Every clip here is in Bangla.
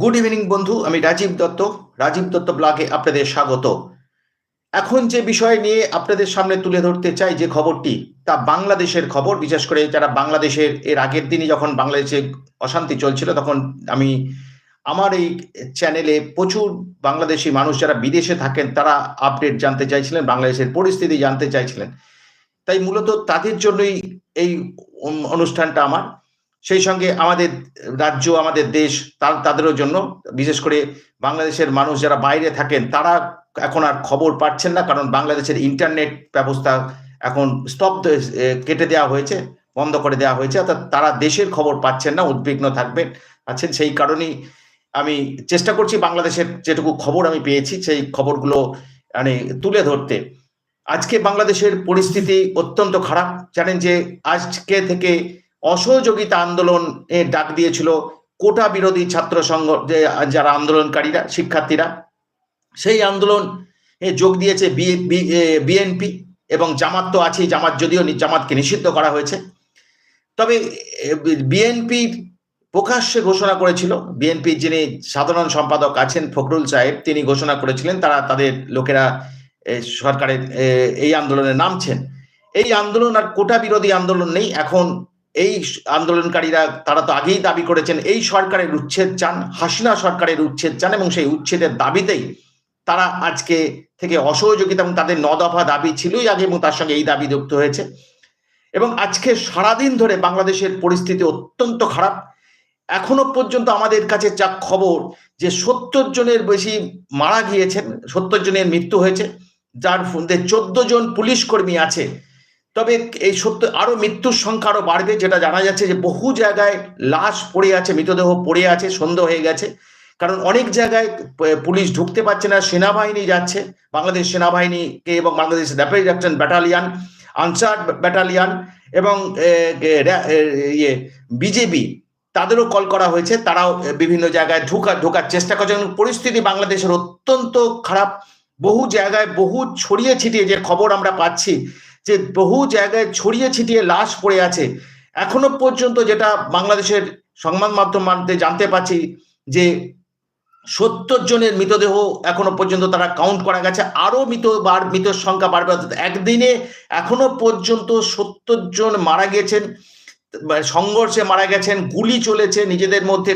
গুড ইভিনিং বন্ধু, আমি রাজীব দত্ত রাজীব দত্ত ব্লগে আপনাদের স্বাগত। এখন যে বিষয় নিয়ে আপনাদের সামনে তুলে ধরতে চাই যে খবরটি, তা বাংলাদেশের খবর। বিশেষ করে যারা বাংলাদেশের, এর আগের দিনই যখন বাংলাদেশে অশান্তি চলছিল, তখন আমি আমার এই চ্যানেলে প্রচুর বাংলাদেশি মানুষ যারা বিদেশে থাকেন, তারা আপডেট জানতে চাইছিলেন, বাংলাদেশের পরিস্থিতি জানতে চাইছিলেন। তাই মূলত তাদের জন্যই এই অনুষ্ঠানটা আমার। সেই সঙ্গে আমাদের রাজ্য, আমাদের দেশ তার তাদেরও জন্য, বিশেষ করে বাংলাদেশের মানুষ যারা বাইরে থাকেন, তারা এখন আর খবর পাচ্ছেন না, কারণ বাংলাদেশের ইন্টারনেট ব্যবস্থা এখন স্তব্ধ কেটে দেওয়া হয়েছে, বন্ধ করে দেওয়া হয়েছে, অর্থাৎ তারা দেশের খবর পাচ্ছেন না, উদ্বিগ্ন থাকবেন, আছেন সেই কারণেই আমি চেষ্টা করছি বাংলাদেশের যেটুকু খবর আমি পেয়েছি, সেই খবরগুলো মানে তুলে ধরতে। আজকে বাংলাদেশের পরিস্থিতি অত্যন্ত খারাপ, জানেন যে আজকে থেকে অসহযোগিতা আন্দোলন ডাক দিয়েছিল কোটা বিরোধী ছাত্র সংঘ যারা আন্দোলনকারীরা, শিক্ষার্থীরা। সেই আন্দোলন যোগ দিয়েছে বিএনপি এবং জামাত তো আছেই, জামাত যদিও জামাতকে নিষিদ্ধ করা হয়েছে। তবে বিএনপি প্রকাশ্যে ঘোষণা করেছিল বিএনপির যিনি সাধারণ সম্পাদক আছেন ফখরুল সাহেব, তিনি ঘোষণা করেছিলেন, তারা, তাদের লোকেরা সরকারের এই আন্দোলনে নামছেন। এই আন্দোলন আর কোটা বিরোধী আন্দোলন নেই, এখন এই আন্দোলনকারীরা, তারা তো আগেই দাবি করেছেন, এই সরকারের উচ্ছেদ চান, হাসিনা সরকারের উচ্ছেদ চান এবং সেই উচ্ছেদের দাবিতেই তারা আজকে থেকে অসহযোগিতা এবং তাদের ন দফা দাবি ছিলই আগে এবং তার সঙ্গে এই দাবি যুক্ত হয়েছে। এবং আজকে সারাদিন ধরে বাংলাদেশের পরিস্থিতি অত্যন্ত খারাপ। এখনও পর্যন্ত আমাদের কাছে যা খবর যে সত্তর জনের বেশি মারা গিয়েছেন, সত্তর জনের মৃত্যু হয়েছে, যার মধ্যে চোদ্দ জন পুলিশ কর্মী আছে। তবে এই সত্য, আরও মৃত্যুর সংখ্যা আরও বাড়বে, যেটা জানা যাচ্ছে যে বহু জায়গায় লাশ পড়ে আছে, মৃতদেহ পড়ে আছে সন্দেহ হয়ে গেছে। কারণ অনেক জায়গায় পুলিশ ঢুকতে পারছে না, সেনাবাহিনী যাচ্ছে, বাংলাদেশ সেনাবাহিনীকে এবং Bangladesh rapid action battalion, Ansar battalion এবং ইয়ে বিজেপি, তাদেরও কল করা হয়েছে। তারাও বিভিন্ন জায়গায় ঢোকা, ঢোকার চেষ্টা করছে পরিস্থিতি বাংলাদেশের অত্যন্ত খারাপ। বহু জায়গায় বহু ছড়িয়ে ছিটিয়ে যে খবর আমরা পাচ্ছি যে বহু জায়গায় ছড়িয়ে ছিটিয়ে লাশ পড়ে আছে। এখনও পর্যন্ত যেটা বাংলাদেশের সংবাদ মাধ্যম জানতে পাচ্ছি যে সত্তর জনের মৃতদেহ এখনও পর্যন্ত তারা কাউন্ট করা গেছে। আরও মৃত বার, মৃতের সংখ্যা বাড়বে অর্থাৎ একদিনে এখনও পর্যন্ত সত্তর জন মারা গেছেন মানে সংঘর্ষে মারা গেছেন, গুলি চলেছে, নিজেদের মধ্যে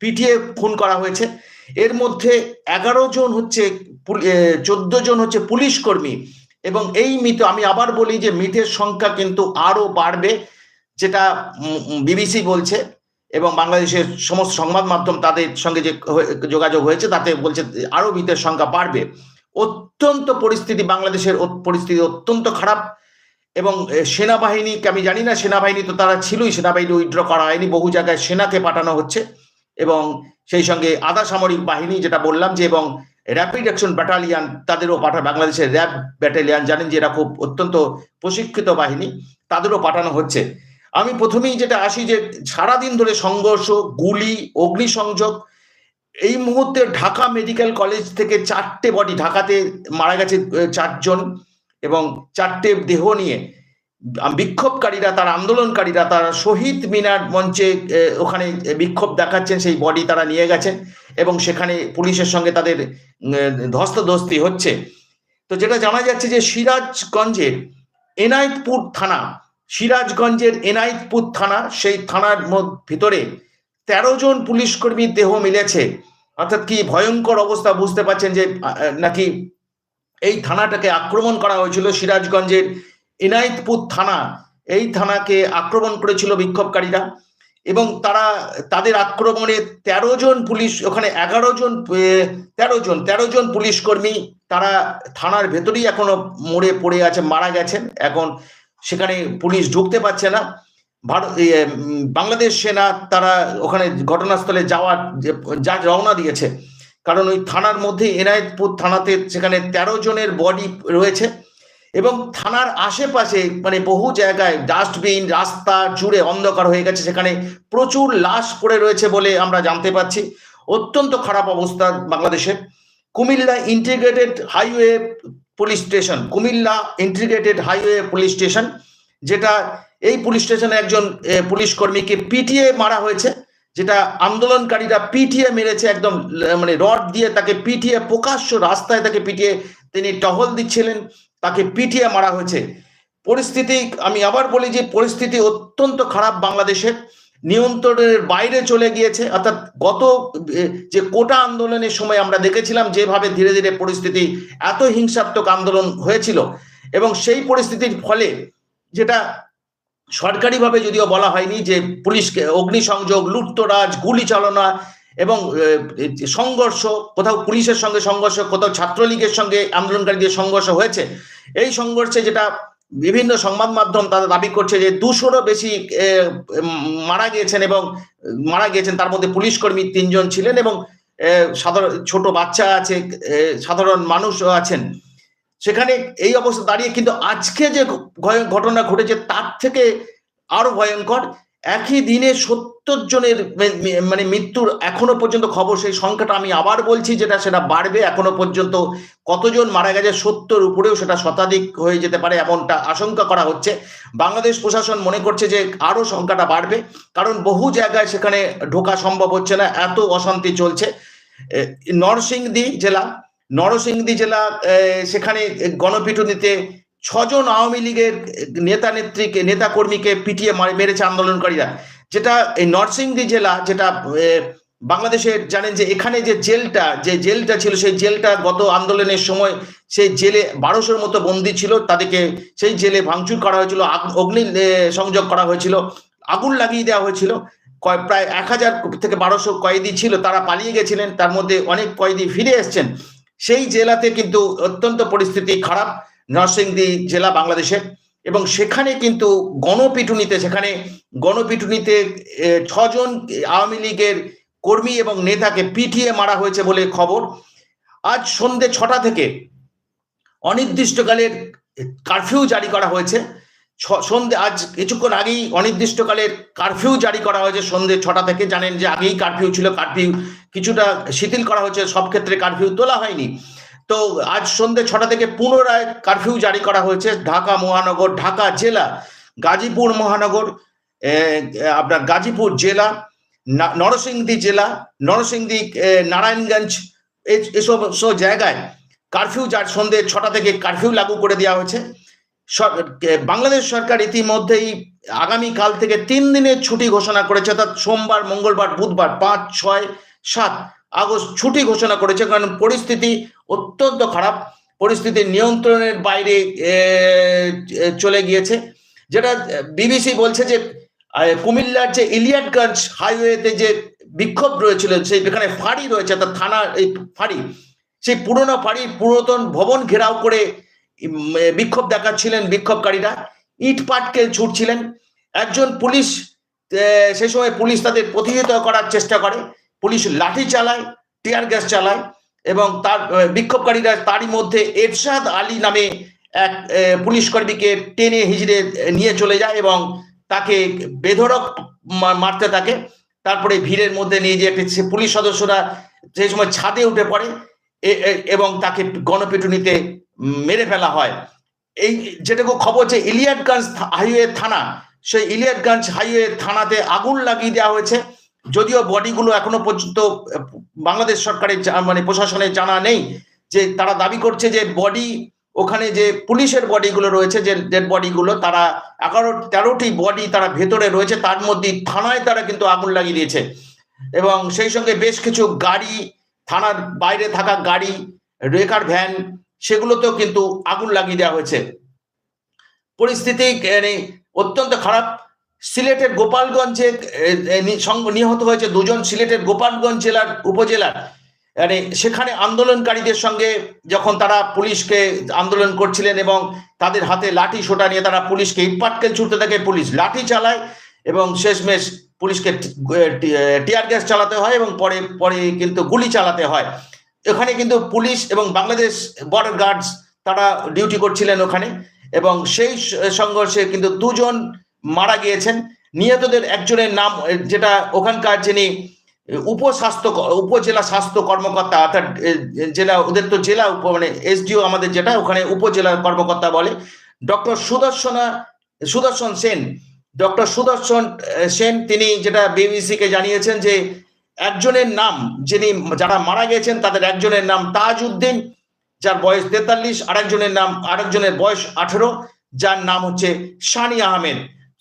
পিটিয়ে খুন করা হয়েছে। এর মধ্যে এগারো জন হচ্ছে চোদ্দ জন হচ্ছে পুলিশ কর্মী। এবং এই মৃত আমি আবার বলি যে মৃতের সংখ্যা কিন্তু আরও বাড়বে, যেটা বিবিসি বলছে, এবং বাংলাদেশের সমস্ত সংবাদ মাধ্যম তাদের সঙ্গে যে যোগাযোগ হয়েছে, তাতে বলছে আরও মৃতের সংখ্যা বাড়বে। অত্যন্ত পরিস্থিতি, বাংলাদেশের পরিস্থিতি অত্যন্ত খারাপ, এবং সেনাবাহিনীকে আমি জানি না, সেনাবাহিনী তো তারা ছিলই, সেনাবাহিনী উইথড্র করা হয়নি, বহু জায়গায় সেনাকে পাঠানো হচ্ছে, এবং সেই সঙ্গে আধা সামরিক বাহিনী, যেটা বললাম যে, এবং র্যাপিড অ্যাকশন ব্যাটালিয়ান তাদেরও পাঠা, বাংলাদেশের র্যাব ব্যাটালিয়ান জানেন যে এরা খুব অত্যন্ত প্রশিক্ষিত বাহিনী, তাদেরও পাঠানো হচ্ছে। আমি প্রথমেই যেটা আসি যে সারাদিন ধরে সংঘর্ষ, গুলি, অগ্নিসংযোগ, এই মুহূর্তে ঢাকা মেডিকেল কলেজ থেকে চারটে বডি ঢাকাতে মারা গেছে চারজন এবং চারটে দেহ নিয়ে বিক্ষোভকারীরা, তার আন্দোলনকারীরা, তারা শহীদ মিনার মঞ্চে ওখানে বিক্ষোভ দেখাচ্ছেন, সেই বডি তারা নিয়ে গেছেন এবং সেখানে পুলিশের সঙ্গে তাদের ধস্তাধস্তি হচ্ছে। তো যেটা জানা যাচ্ছে যে সিরাজগঞ্জের এনায়েতপুর থানা, সিরাজগঞ্জের এনায়েতপুর থানা, সেই থানার ভিতরে তেরো জন পুলিশ কর্মীর দেহ মিলেছে। অর্থাৎ কি ভয়ঙ্কর অবস্থা বুঝতে পারছেন যে নাকি এই থানাটাকে আক্রমণ করা হয়েছিল সিরাজগঞ্জের ইনায়েতপুর থানা এই থানাকে আক্রমণ করেছিল বিক্ষোভকারীরা এবং তারা তাদের আক্রমণে তেরো জন পুলিশ ওখানে এগারো জন আহ, তেরো জন তেরো জন পুলিশ কর্মী তারা থানার ভেতরেই এখনও মরে পড়ে আছে মারা গেছেন। এখন সেখানে পুলিশ ঢুকতে পারছে না। ভারত বাংলাদেশ সেনা তারা ওখানে ঘটনাস্থলে যাওয়ার যা রওনা দিয়েছে। কারণ ওই থানার মধ্যে এনায়েতপুর থানাতে সেখানে তেরো জনের বডি রয়েছে। এবং থানার আশেপাশে মানে বহু জায়গায় ডাস্টবিন, রাস্তা জুড়ে অন্ধকার হয়ে গেছে, সেখানে প্রচুর লাশ পড়ে রয়েছে বলে আমরা জানতে পাচ্ছি অত্যন্ত খারাপ অবস্থা বাংলাদেশের Comilla integrated highway police station Comilla integrated highway police station যেটা এই পুলিশ স্টেশনে একজন পুলিশ কর্মীকে পিটিয়ে মারা হয়েছে, যেটা আন্দোলনকারীরা পিটিয়ে মেরেছে একদম মানে রড দিয়ে তাকে পিটিয়ে প্রকাশ্য রাস্তায় তাকে পিটিয়ে তিনি টহল দিচ্ছিলেন। তাকে পিটিয়ে মারা হয়েছে। পরিস্থিতি, আমি আবার বলি যে পরিস্থিতি অত্যন্ত খারাপ বাংলাদেশের। নিয়ন্ত্রণের বাইরে চলে গিয়েছে, অর্থাৎ গত যে কোটা আন্দোলনের সময় আমরা দেখেছিলাম যেভাবে ধীরে ধীরে পরিস্থিতি এত হিংসাত্মক আন্দোলন হয়েছিল। এবং সেই পরিস্থিতির ফলে যেটা সরকারিভাবে যদিও বলা হয়নি যে পুলিশকে অগ্নিসংযোগ, লুটতরাজ, গুলি চালনা এবং সংঘর্ষ, কোথাও পুলিশের সঙ্গে সংঘর্ষ, কোথাও ছাত্রলীগের সঙ্গে আন্দোলনকারীদের সংঘর্ষ হয়েছে, এই সংঘর্ষে যেটা বিভিন্ন সংবাদ মাধ্যম তারা দাবি করছে যে দুশোরও বেশি মারা গিয়েছেন এবং, মারা গিয়েছেন, তার মধ্যে পুলিশ কর্মী তিনজন ছিলেন এবং সাধারণ, ছোট বাচ্চা আছে সাধারণ মানুষও আছেন। সেখানে এই অবস্থা দাঁড়িয়ে, কিন্তু আজকে যে ঘটনা ঘটেছে, তার থেকে আরও ভয়ঙ্কর একই দিনে সত্তর জনের মানে মৃত্যুর এখনও পর্যন্ত খবর, সেই সংখ্যাটা আমি আবার বলছি, যেটা সেটা বাড়বে এখনও পর্যন্ত। কতজন মারা গেছে সত্তর উপরেও সেটা শতাধিক হয়ে যেতে পারে এমনটা আশঙ্কা করা হচ্ছে। বাংলাদেশ প্রশাসন মনে করছে যে আরও সংখ্যাটা বাড়বে, কারণ বহু জায়গায় সেখানে ঢোকা সম্ভব হচ্ছে না, এত অশান্তি চলছে। নরসিংদী জেলা নরসিংদী জেলা সেখানে গণপিটুনিতে ছজন আওয়ামী লীগের নেতা নেত্রীকে, নেতা কর্মীকে পিটিয়ে মার- মেরেছে আন্দোলনকারীরা। যেটা এই নরসিংদী জেলা, যেটা বাংলাদেশের জানেন যে এখানে যে জেলটা যে জেলটা ছিল, সেই জেলটা গত আন্দোলনের সময় সেই জেলে বারোশোর মতো বন্দি ছিল। তাদেরকে সেই জেলে ভাঙচুর করা হয়েছিল অগ্নি সংযোগ করা হয়েছিল, আগুন লাগিয়ে দেওয়া হয়েছিল। কয়- প্রায় এক হাজার থেকে বারোশো কয়েদি ছিল, তারা পালিয়ে গেছিলেন। তার মধ্যে অনেক কয়েদি ফিরে এসছেন। সেই জেলাতে কিন্তু অত্যন্ত পরিস্থিতি খারাপ। নরসিংদী জেলা বাংলাদেশের। এবং সেখানে কিন্তু গণপিটুনিতে, সেখানে গণপিটুনিতে ছজন আওয়ামী লীগের কর্মী এবং নেতাকে পিটিয়ে মারা হয়েছে বলে খবর। আজ সন্ধে ছটা থেকে অনির্দিষ্টকালের কারফিউ জারি করা হয়েছে। সন্ধে, আজ কিছুক্ষণ আগেই অনির্দিষ্টকালের কারফিউ জারি করা হয়েছে সন্ধে ছটা থেকে। জানেন যে আগেই কারফিউ ছিল, কারফিউ কিছুটা শিথিল করা হয়েছে, সব ক্ষেত্রে কারফিউ তোলা হয়নি। তো আজ সন্ধে ছটা থেকে পুনরায় কারফিউ জারি করা হয়েছে ঢাকা মহানগর, ঢাকা জেলা, গাজীপুর মহানগর আপনার গাজীপুর জেলা নরসিংদী জেলা, নরসিংদী নারায়ণগঞ্জ এসব সব জায়গায় কারফিউ যার সন্ধে ছটা থেকে কারফিউ লাগু করে দেওয়া হয়েছে। বাংলাদেশ সরকার ইতিমধ্যেই আগামী কাল থেকে তিন দিনের ছুটি ঘোষণা করেছে, অর্থাৎ সোমবার, মঙ্গলবার, বুধবার পাঁচ, ছয়, সাত আগস্ট ছুটি ঘোষণা করেছে, কারণ পরিস্থিতি অত্যন্ত খারাপ পরিস্থিতি নিয়ন্ত্রণের বাইরে চলে গিয়েছে। যেটা বিবিসি বলছে যে কুমিল্লার যে ইলিয়াটগঞ্জ হাইওয়েতে যে বিক্ষোভ রয়েছিল, সেই এখানে ফাঁড়ি রয়েছে, অর্থাৎ থানা, এই ফাঁড়ি, সেই পুরনো ফাঁড়ির পুরাতন ভবন ঘেরাও করে বিক্ষোভ দেখাচ্ছিলেন বিক্ষোভকারীরা। ইট পাটকেল ছুটছিলেন। একজন পুলিশ সে সময় পুলিশ তাদের প্রতিহত করার চেষ্টা করে। পুলিশ লাঠি চালায়, টিয়ার গ্যাস চালায়। এবং তার বিক্ষোভকারীরা তারই মধ্যে এরশাদ আলী নামে এক পুলিশ কর্মীকে টেনে হিজড়ে নিয়ে চলে যায় এবং তাকে বেধড়ক মা- মারতে থাকে। তারপরে ভিড়ের মধ্যে নিয়ে যে একটি পুলিশ সদস্যরা সেই সময় ছাদে উঠে পড়ে এবং তাকে গণপিটুনিতে মেরে ফেলা হয়। এই যেটুকু খবর যে ইলিয়াটগঞ্জ হাইওয়ে থানা, সেই ইলিয়াটগঞ্জ হাইওয়ে থানাতে আগুন লাগিয়ে দেওয়া হয়েছে। যদিও বডিগুলো এখনও পর্যন্ত বাংলাদেশ সরকারের মানে প্রশাসনের জানা নেই যে তারা দাবি করছে যে বডি, ওখানে যে পুলিশের বডিগুলো রয়েছে, যে ডেড বডিগুলো, তারা এগারো, তেরোটি বডি তারা ভেতরে রয়েছে, তার মধ্যে থানায় তারা কিন্তু আগুন লাগিয়ে দিয়েছে। এবং সেই সঙ্গে বেশ কিছু গাড়ি, থানার বাইরে থাকা গাড়ি, রেকার ভ্যান, সেগুলোতেও কিন্তু আগুন লাগিয়ে দেওয়া হয়েছে। পরিস্থিতি মানে অত্যন্ত খারাপ। সিলেটের গোপালগঞ্জে নিহত হয়েছে দুজন সিলেটের গোপালগঞ্জ জেলার উপজেলার। মানে সেখানে আন্দোলনকারীদের সঙ্গে যখন তারা পুলিশকে আন্দোলন করছিলেন এবং তাদের হাতে লাঠি সোটা নিয়ে তারা পুলিশকে ইটপাটকেল ছুটতে থাকে, পুলিশ লাঠি চালায় এবং শেষমেশ পুলিশকে টিয়ার গ্যাস চালাতে হয় এবং পরে পরে কিন্তু গুলি চালাতে হয়। এখানে কিন্তু পুলিশ এবং বাংলাদেশ বর্ডার গার্ডস তারা ডিউটি করছিলেন ওখানে এবং সেই সংঘর্ষে কিন্তু দুজন মারা গিয়েছেন। নিহতদের একজনের নাম, যেটা ওখানকার যিনি উপস্বাস্থ্য উপজেলা স্বাস্থ্য কর্মকর্তা, অর্থাৎ জেলা, ওদের তো জেলা মানে এসডিও আমাদের যেটা, ওখানে উপজেলা কর্মকর্তা বলে। ডক্টর সুদর্শনা, সুদর্শন সেন, ডক্টর সুদর্শন সেন তিনি যেটা বিবিসি কে জানিয়েছেন যে একজনের নাম, যিনি যারা মারা গেছেন তাদের একজনের নাম তাজ উদ্দিন যার বয়স তেতাল্লিশ, আরেকজনের নাম, আরেকজনের বয়স আঠেরো, যার নাম হচ্ছে শানি আহমেদ।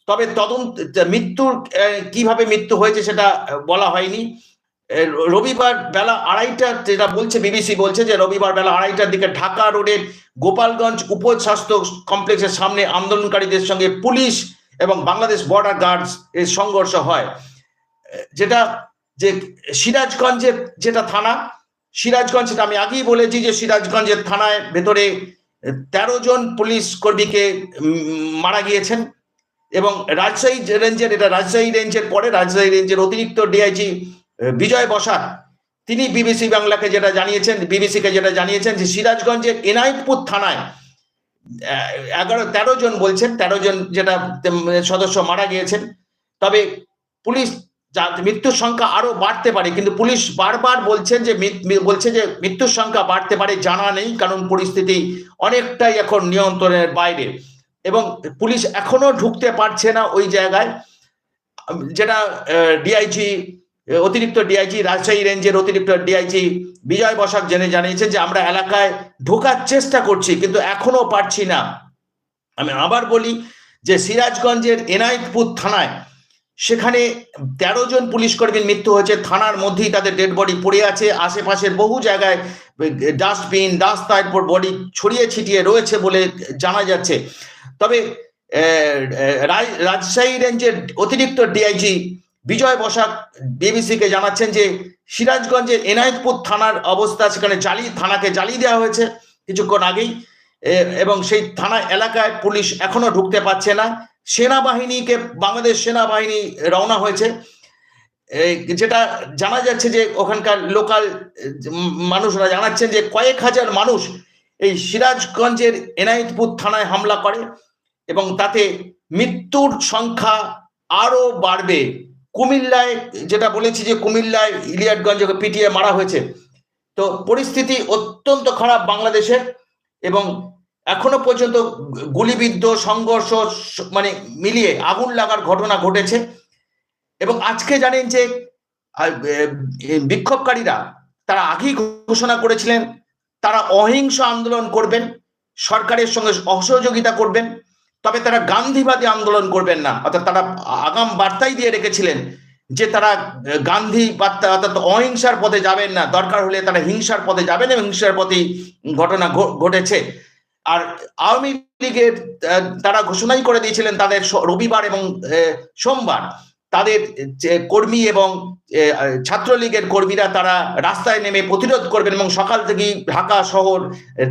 তবে তদন্ত মৃত্যুর কীভাবে মৃত্যু হয়েছে সেটা বলা হয়নি। রবিবার বেলা আড়াইটা, যেটা বলছে বিবিসি বলছে যে রবিবার বেলা আড়াইটার দিকে ঢাকা রোডের গোপালগঞ্জ উপস্বাস্থ্য কমপ্লেক্সের সামনে আন্দোলনকারীদের সঙ্গে পুলিশ এবং বাংলাদেশ বর্ডার গার্ডস এর সংঘর্ষ হয়। যেটা, যে সিরাজগঞ্জের যেটা থানা, সিরাজগঞ্জ সেটা আমি আগেই বলেছি যে সিরাজগঞ্জের থানায় ভেতরে তেরো জন পুলিশ কর্মীকে মারা গিয়েছেন। এবং রাজশাহী রেঞ্জের, এটা রাজশাহী রেঞ্জের পরে, রাজশাহী রেঞ্জের অতিরিক্ত ডিআইজি বিজয় বসাক তিনি বিবিসি বাংলাকে যেটা জানিয়েছেন বিবিসিকে যেটা জানিয়েছেন যে সিরাজগঞ্জের এনায়েতপুর থানায় এগারো, তেরো জন বলছেন, তেরো জন যেটা সদস্য মারা গিয়েছেন। তবে পুলিশ মৃত্যুর সংখ্যা আরও বাড়তে পারে, কিন্তু পুলিশ বারবার বলছেন যে বলছে যে মৃত্যুর সংখ্যা বাড়তে পারে জানা নেই, কারণ পরিস্থিতি অনেকটাই এখন নিয়ন্ত্রণের বাইরে। এবং পুলিশ এখনও ঢুকতে পারছে না ওই জায়গায়। যেটা ডিআইজি অতিরিক্ত ডিআইজি রাজশাহী রেঞ্জের অতিরিক্ত ডিআইজি বিজয় বসাক জেনে জানিয়েছেন যে আমরা এলাকায় ঢোকার চেষ্টা করছি, কিন্তু এখনও পারছি না। আমি আবার বলি যে সিরাজগঞ্জের এনায়েতপুর থানায় সেখানে তেরো জন পুলিশ কর্মীর মৃত্যু হয়েছে। থানার মধ্যেই তাদের ডেড বডি পড়ে আছে। আশেপাশের বহু জায়গায় ডাস্টবিন রাস্তায় বডি ছড়িয়ে ছিটিয়ে রয়েছে বলে জানা যাচ্ছে। তবে রাজশাহী রেঞ্জের অতিরিক্ত ডিআইজি বিজয় বসাক বিবিসিকে জানাচ্ছেন যে, সিরাজগঞ্জের এনায়েতপুর থানার অবস্থা সেখানে জ্বালিয়ে থানাকে জ্বালিয়ে দেওয়া হয়েছে কিছুক্ষণ আগেই। এবং সেই থানা এলাকায় পুলিশ এখনও ঢুকতে পারছে না। সেনাবাহিনীকে, বাংলাদেশ সেনাবাহিনী রওনা হয়েছে। যেটা জানা যাচ্ছে যে, ওখানকার লোকাল মানুষরা জানাচ্ছেন যে, কয়েক হাজার মানুষ এই সিরাজগঞ্জের এনায়েতপুর থানায় হামলা করে এবং তাতে মৃত্যুর সংখ্যা আরও বাড়বে। কুমিল্লায় যেটা বলেছি যে কুমিল্লায় ইলিয়াটগঞ্জকে পিটিয়ে মারা হয়েছে। তো পরিস্থিতি অত্যন্ত খারাপ বাংলাদেশের এবং এখনও পর্যন্ত গুলিবিদ্ধ, সংঘর্ষ মানে মিলিয়ে আগুন লাগার ঘটনা ঘটেছে। এবং আজকে জানেন যে বিক্ষোভকারীরা তারা আগেই ঘোষণা করেছিলেন তারা অহিংস আন্দোলন করবেন, সরকারের সঙ্গে অসহযোগিতা করবেন, তবে তারা গান্ধীবাদী আন্দোলন করবেন না। অর্থাৎ তারা আগাম বার্তাই দিয়ে রেখেছিলেন যে তারা গান্ধী বার্তা অর্থাৎ অহিংসার পথে যাবেন না। দরকার হলে তারা হিংসার পথে যাবেন এবং হিংসার পথেই ঘটনা ঘটেছে। আর আওয়ামী লীগের তারা ঘোষণাই করে দিয়েছিলেন তাদের রবিবার এবং সোমবার তাদের কর্মী এবং ছাত্রলীগের কর্মীরা তারা রাস্তায় নেমে প্রতিরোধ করবেন এবং সকাল থেকেই ঢাকা শহর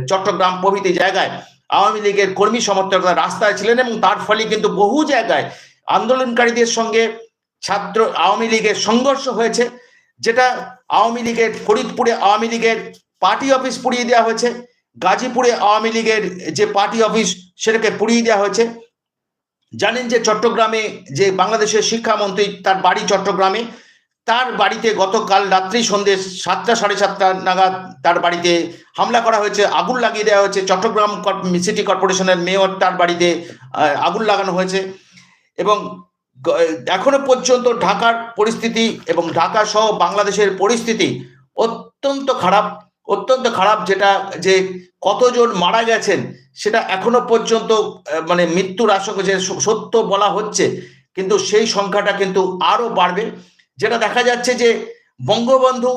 চট্টগ্রাম প্রভৃতি জায়গায় আওয়ামী লীগের কর্মী সমর্থকরা রাস্তায় ছিলেন এবং তার ফলে কিন্তু বহু জায়গায় আন্দোলনকারীদের সঙ্গে ছাত্র, আওয়ামী লীগের সংঘর্ষ হয়েছে, যেটা আওয়ামী লীগের ফরিদপুরে আওয়ামী লীগের পার্টি অফিস পুড়িয়ে দেওয়া হয়েছে, গাজীপুরে আওয়ামী লীগের যে পার্টি অফিস সেটাকে পুড়িয়ে দেওয়া হয়েছে জানেন যে চট্টগ্রামে যে বাংলাদেশের শিক্ষামন্ত্রী তার বাড়ি চট্টগ্রামে, তার বাড়িতে গতকাল রাত্রি সন্ধ্যে সাতটা সাড়ে সাতটা নাগাদ তার বাড়িতে হামলা করা হয়েছে, আগুন লাগিয়ে দেওয়া হয়েছে। চট্টগ্রাম সিটি কর্পোরেশনের মেয়র তার বাড়িতে আগুন লাগানো হয়েছে এবং এখনও পর্যন্ত ঢাকার পরিস্থিতি এবং ঢাকা সহ বাংলাদেশের পরিস্থিতি অত্যন্ত খারাপ। অত্যন্ত খারাপ যেটা, যে কতজন মারা গেছেন সেটা এখনও পর্যন্ত মানে মৃত্যুর আশঙ্কা যে সত্য বলা হচ্ছে, কিন্তু সেই সংখ্যাটা কিন্তু আরও বাড়বে। যেটা দেখা যাচ্ছে যে বঙ্গবন্ধু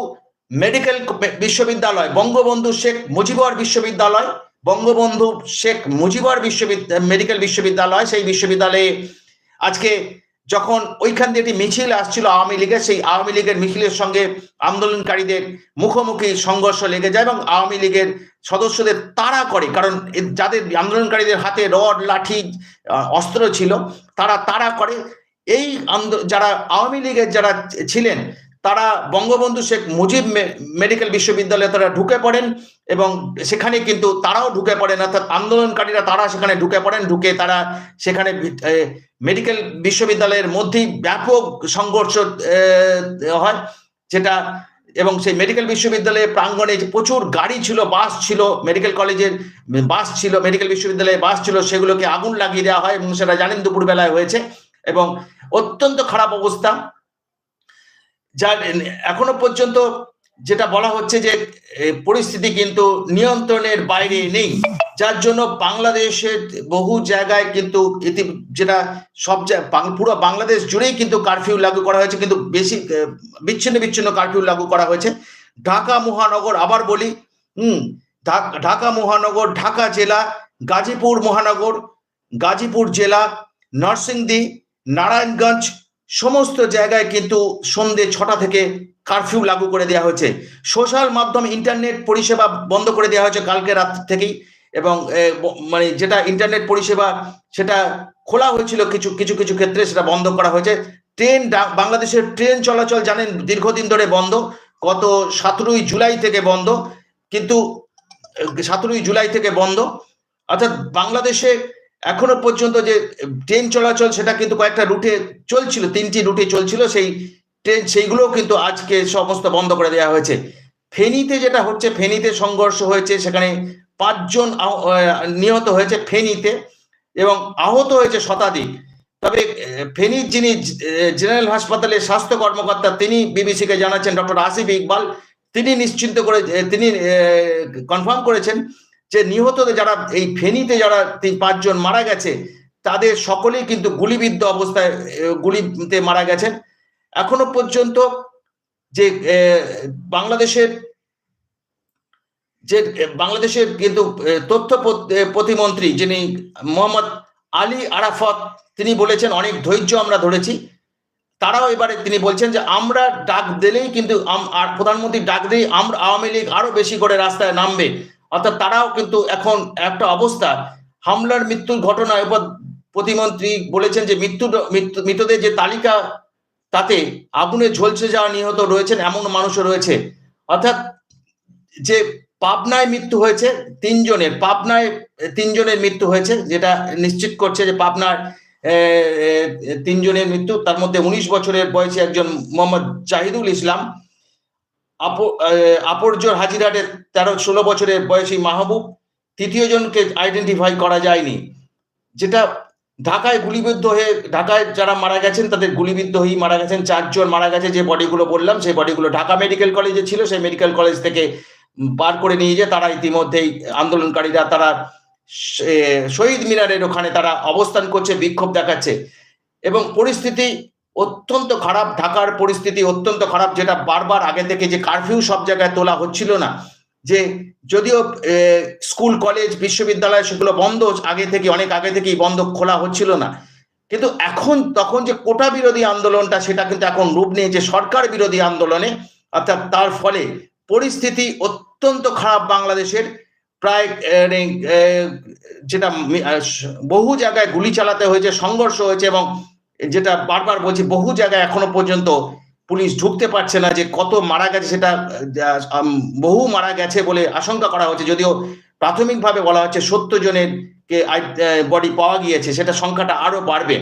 মেডিকেল বিশ্ববিদ্যালয়, বঙ্গবন্ধু শেখ মুজিবর বিশ্ববিদ্যালয়, বঙ্গবন্ধু শেখ মুজিবর বিশ্ববিদ্যালয় মেডিকেল বিশ্ববিদ্যালয়, সেই বিশ্ববিদ্যালয়ে আজকে যখন ওইখান দিয়ে একটি মিছিল আসছিল আওয়ামী লীগের, সেই আওয়ামী লীগের মিছিলের সঙ্গে আন্দোলনকারীদের মুখোমুখি সংঘর্ষ লেগে যায় এবং আওয়ামী লীগের সদস্যদের তাড়া করে, কারণ যাদের আন্দোলনকারীদের হাতে রড, লাঠি অস্ত্র ছিল, তারা তাড়া করে। এই যারা আওয়ামী লীগের যারা ছিলেন তারা বঙ্গবন্ধু শেখ মুজিব মেডিকেল বিশ্ববিদ্যালয়ে তারা ঢুকে পড়েন এবং সেখানে কিন্তু তারাও ঢুকে পড়েন, অর্থাৎ আন্দোলনকারীরা তারা সেখানে ঢুকে পড়েন, ঢুকে তারা সেখানে মেডিকেল বিশ্ববিদ্যালয়ের মধ্যেই ব্যাপক সংঘর্ষ হয় যেটা, এবং সেই মেডিকেল বিশ্ববিদ্যালয়ের প্রাঙ্গণে প্রচুর গাড়ি ছিল, বাস ছিল, মেডিকেল কলেজের বাস ছিল, মেডিকেল বিশ্ববিদ্যালয়ে বাস ছিল, সেগুলোকে আগুন লাগিয়ে দেওয়া হয় এবং সেটা জানেন দুপুরবেলায় হয়েছে এবং অত্যন্ত খারাপ অবস্থা। যার এখনও পর্যন্ত যেটা বলা হচ্ছে যে পরিস্থিতি কিন্তু নিয়ন্ত্রণের বাইরে নেই। যার জন্য বাংলাদেশের বহু জায়গায় কিন্তু ইতি, যেটা সব পুরো বাংলাদেশ জুড়েই কিন্তু কারফিউ লাগু করা হয়েছে, কিন্তু বেশি বিচ্ছিন্ন বিচ্ছিন্ন কারফিউ লাগু করা হয়েছে। ঢাকা মহানগর, আবার বলি, হুম ঢাকা মহানগর, ঢাকা জেলা, গাজীপুর মহানগর, গাজীপুর জেলা, নরসিংদী, নারায়ণগঞ্জ সমস্ত জায়গায় কিন্তু সন্ধে ছটা থেকে কারফিউ লাগু করে দেওয়া হয়েছে। সোশ্যাল মাধ্যম ইন্টারনেট পরিষেবা বন্ধ করে দেওয়া হয়েছে কালকে রাত থেকেই এবং মানে যেটা ইন্টারনেট পরিষেবা সেটা খোলা হয়েছিল কিছু কিছু কিছু ক্ষেত্রে সেটা বন্ধ করা হয়েছে। ট্রেন বাংলাদেশের ট্রেন চলাচল জানেন দীর্ঘদিন ধরে বন্ধ, গত সতেরোই জুলাই থেকে বন্ধ, কিন্তু সতেরোই জুলাই থেকে বন্ধ। অর্থাৎ বাংলাদেশে এখনও পর্যন্ত যে ট্রেন চলাচল সেটা কিন্তু কয়েকটা রুটে চলছিল, তিনটি রুটে চলছিল, সেই ট্রেন সেইগুলোও কিন্তু আজকে সমস্ত বন্ধ করে দেওয়া হয়েছে। ফেনীতে যেটা হচ্ছে, ফেনীতে সংঘর্ষ হয়েছে, সেখানে পাঁচজন নিহত হয়েছে ফেনীতে এবং আহত হয়েছে শতাধিক। তবে ফেনীর যিনি জেনারেল হাসপাতালের স্বাস্থ্য কর্মকর্তা, তিনি বিবিসিকে জানাচ্ছেন, ডক্টর আসিফ ইকবাল, তিনি নিশ্চিন্ত করে তিনি কনফার্ম করেছেন যে নিহতদের যারা এই ফেনীতে যারা তিন পাঁচজন মারা গেছে, তাদের সকলেই কিন্তু গুলিবিদ্ধ অবস্থায় গুলিতে মারা গেছেন। এখনও পর্যন্ত যে বাংলাদেশের যে বাংলাদেশের কিন্তু তথ্য প্রতিমন্ত্রী যিনি মোহাম্মদ আলী আরাফত, তিনি বলেছেন, অনেক ধৈর্য আমরা ধরেছি। তারাও এবারে তিনি বলছেন যে, আমরা ডাক দিলেই কিন্তু আর প্রধানমন্ত্রী ডাক দিলেই আমরা আওয়ামী লীগ আরও বেশি করে রাস্তায় নামবে। অর্থাৎ তারাও কিন্তু এখন একটা অবস্থা। হামলার মৃত্যুর ঘটনায় এবার প্রতিমন্ত্রী বলেছেন যে মৃত্যু, মৃতদের যে তালিকা, তাতে আগুনে ঝলসে যাওয়া নিহত রয়েছেন, এমন মানুষও রয়েছে। অর্থাৎ যে পাবনায় মৃত্যু হয়েছে তিনজনের, পাবনায় তিনজনের মৃত্যু হয়েছে, যেটা নিশ্চিত করছে যে পাবনার তিনজনের মৃত্যু। তার মধ্যে উনিশ বছরের বয়সী একজন মোহাম্মদ জাহিদুল ইসলাম। আপরজোর হাজিরহাটের তেরো, ষোলো বছরের বয়সী মাহবুব তৃতীয় জনকে আইডেন্টিফাই করা যায়নি। যেটা ঢাকায় গুলিবিদ্ধ হয়ে, ঢাকায় যারা মারা গেছেন, তাদের গুলিবিদ্ধ হয়েই মারা গেছেন। চারজন মারা গেছে, যে বডিগুলো বললাম, সেই বডিগুলো ঢাকা মেডিকেল কলেজে ছিল, সেই মেডিকেল কলেজ থেকে বার করে নিয়ে যে তারা ইতিমধ্যেই আন্দোলনকারীরা, তারা শহীদ মিনারের ওখানে তারা অবস্থান করছে, বিক্ষোভ দেখাচ্ছে। এবং পরিস্থিতি অত্যন্ত খারাপ ঢাকার পরিস্থিতি, অত্যন্ত খারাপ যেটা বারবার আগে থেকে যে কারফিউ সব জায়গায় তোলা হচ্ছিল না, যে যদিও স্কুল কলেজ বিশ্ববিদ্যালয় সেগুলো বন্ধ, আগে থেকে, অনেক আগে থেকেই বন্ধ খোলা হচ্ছিল না। কিন্তু এখন তখন যে কোটা বিরোধী আন্দোলনটা, সেটা কিন্তু এখন রূপ নিয়েছে সরকার বিরোধী আন্দোলনে, অর্থাৎ তার ফলে পরিস্থিতি অত্যন্ত খারাপ বাংলাদেশের। প্রায় যেটা বহু জায়গায় গুলি চালাতে হয়েছে, সংঘর্ষ হয়েছে এবং যেটা বারবার বলছি, বহু জায়গায় এখনও পর্যন্ত পুলিশ ঢুকতে পারছে না যে কত মারা গেছে সেটা বহু মারা গেছে বলে আশঙ্কা করা হচ্ছে। যদিও প্রাথমিকভাবে বলা হচ্ছে সত্তর জনের কে বডি পাওয়া গিয়েছে, সেটা সংখ্যাটা আরও বাড়বে।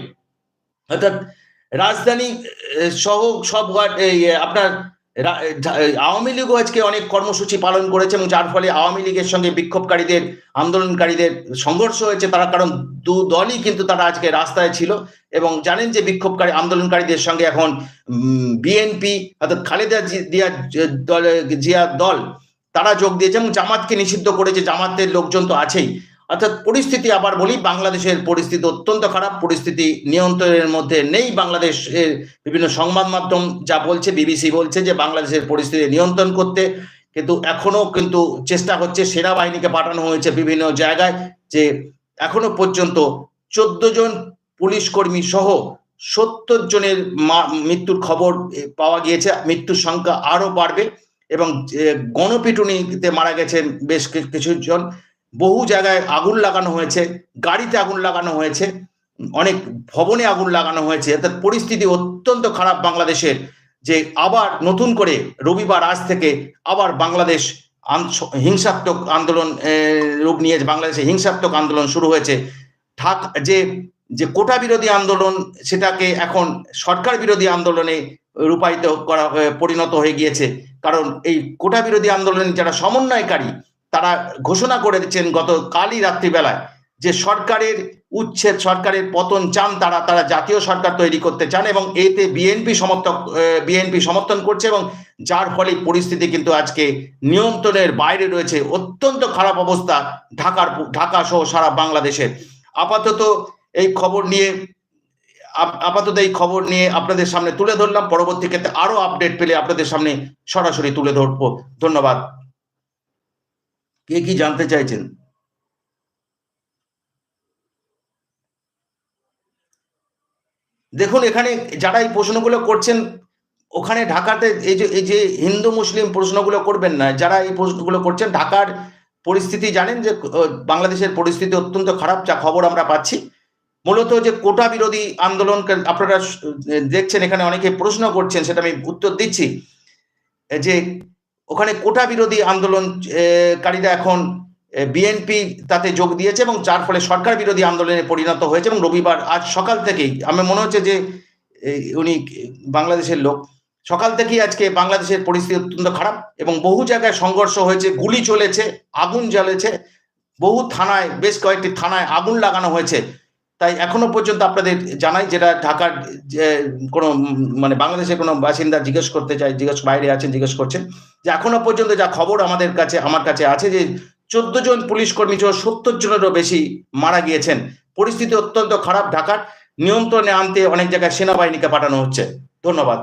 অর্থাৎ রাজধানী সহ সব আপনার আওয়ামী লীগও আজকে অনেক কর্মসূচি পালন করেছে এবং যার ফলে আওয়ামী লীগের সঙ্গে বিক্ষোভকারীদের, আন্দোলনকারীদের সংঘর্ষ হয়েছে তারা, কারণ দু দলই কিন্তু তারা আজকে রাস্তায় ছিল এবং জানেন যে বিক্ষোভকারী, আন্দোলনকারীদের সঙ্গে এখন বিএনপি অর্থাৎ খালেদা জিয়া দল জিয়া দল, তারা যোগ দিয়েছে এবং জামাতকে নিষিদ্ধ করেছে। জামাতের লোকজন তো আছেই। অর্থাৎ পরিস্থিতি আবার বলি, বাংলাদেশের পরিস্থিতি অত্যন্ত খারাপ, পরিস্থিতি নিয়ন্ত্রণের মধ্যে নেই বাংলাদেশের বিভিন্ন সংবাদ মাধ্যম যা বলছে, বিবিসি বলছে যে বাংলাদেশের পরিস্থিতি নিয়ন্ত্রণ করতে, কিন্তু এখনও কিন্তু চেষ্টা হচ্ছে সেনাবাহিনীকে পাঠানো হয়েছে বিভিন্ন জায়গায় যে এখনও পর্যন্ত চোদ্দ জন পুলিশ কর্মী সহ সত্তর জনের মৃত্যুর খবর পাওয়া গিয়েছে। মৃত্যুর সংখ্যা আরও বাড়বে এবং গণপিটুনিতে মারা গেছেন বেশ কি- কিছু জন। বহু জায়গায় আগুন লাগানো হয়েছে, গাড়িতে আগুন লাগানো হয়েছে, অনেক ভবনে আগুন লাগানো হয়েছে। অর্থাৎ পরিস্থিতি অত্যন্ত খারাপ বাংলাদেশের যে আবার নতুন করে রবিবার আজ থেকে আবার বাংলাদেশ হিংসাত্মক আন্দোলন রূপ নিয়ে বাংলাদেশে হিংসাত্মক আন্দোলন শুরু হয়েছে ঢাক যে যে কোটা বিরোধী আন্দোলন সেটাকে এখন সরকার বিরোধী আন্দোলনে রূপায়িত করা পরিণত হয়ে গিয়েছে। কারণ এই কোটা বিরোধী আন্দোলনে যারা সমন্বয়কারী তারা ঘোষণা করেছেন গত কালই রাত্রিবেলায় যে সরকারের উচ্ছেদ, সরকারের পতন চান তারা তারা জাতীয় সরকার তৈরি করতে চান এবং এতে বিএনপি সমর্থক বিএনপি সমর্থন করছে এবং যার ফলে পরিস্থিতি কিন্তু আজকে নিয়ন্ত্রণের বাইরে রয়েছে। অত্যন্ত খারাপ অবস্থা ঢাকার, ঢাকা সহ সারা বাংলাদেশের। আপাতত এই খবর নিয়ে আপাতত এই খবর নিয়ে আপনাদের সামনে তুলে ধরলাম। পরবর্তী ক্ষেত্রে আরও আপডেট পেলে আপনাদের সামনে সরাসরি তুলে ধরবো। ধন্যবাদ। কে কি জানতে চাইছেন? দেখুন, এখানে যারা এই প্রশ্নগুলো করছেন, ওখানে ঢাকাতে এই যে এই যে হিন্দু মুসলিম প্রশ্নগুলো করবেন না, যারা এই প্রশ্নগুলো করছেন, ঢাকার পরিস্থিতি জানেন যে বাংলাদেশের পরিস্থিতি অত্যন্ত খারাপ, যা খবর আমরা পাচ্ছি। মূলত যে কোটা বিরোধী আন্দোলন আপনারা দেখছেন, এখানে অনেকে প্রশ্ন করছেন, সেটা আমি উত্তর দিচ্ছি। যে ওখানে কোটা বিরোধী আন্দোলন আহ, কারীরা এখন বিএনপি তাতে যোগ দিয়েছে এবং যার ফলে সরকার বিরোধী আন্দোলনে পরিণত হয়েছে এবং রবিবার আজ সকাল থেকেই আমার মনে হচ্ছে যে উনি বাংলাদেশের লোক সকাল থেকেই আজকে বাংলাদেশের পরিস্থিতি অত্যন্ত খারাপ এবং বহু জায়গায় সংঘর্ষ হয়েছে গুলি চলেছে আগুন জ্বলেছে বহু থানায় বেশ কয়েকটি থানায় আগুন লাগানো হয়েছে। তাই এখনও পর্যন্ত আপনাদের জানাই যেটা ঢাকার কোনো মানে বাংলাদেশের কোনো বাসিন্দা জিজ্ঞেস করতে চাই জিজ্ঞেস, বাইরে আছেন, জিজ্ঞেস করছেন, যে এখনও পর্যন্ত যা খবর আমাদের কাছে, আমার কাছে আছে যে চোদ্দ জন পুলিশ কর্মী সহ সত্তর জনেরও বেশি মারা গিয়েছেন। পরিস্থিতি অত্যন্ত খারাপ ঢাকার। নিয়ন্ত্রণে আনতে অনেক জায়গায় সেনাবাহিনীকে পাঠানো হচ্ছে। ধন্যবাদ।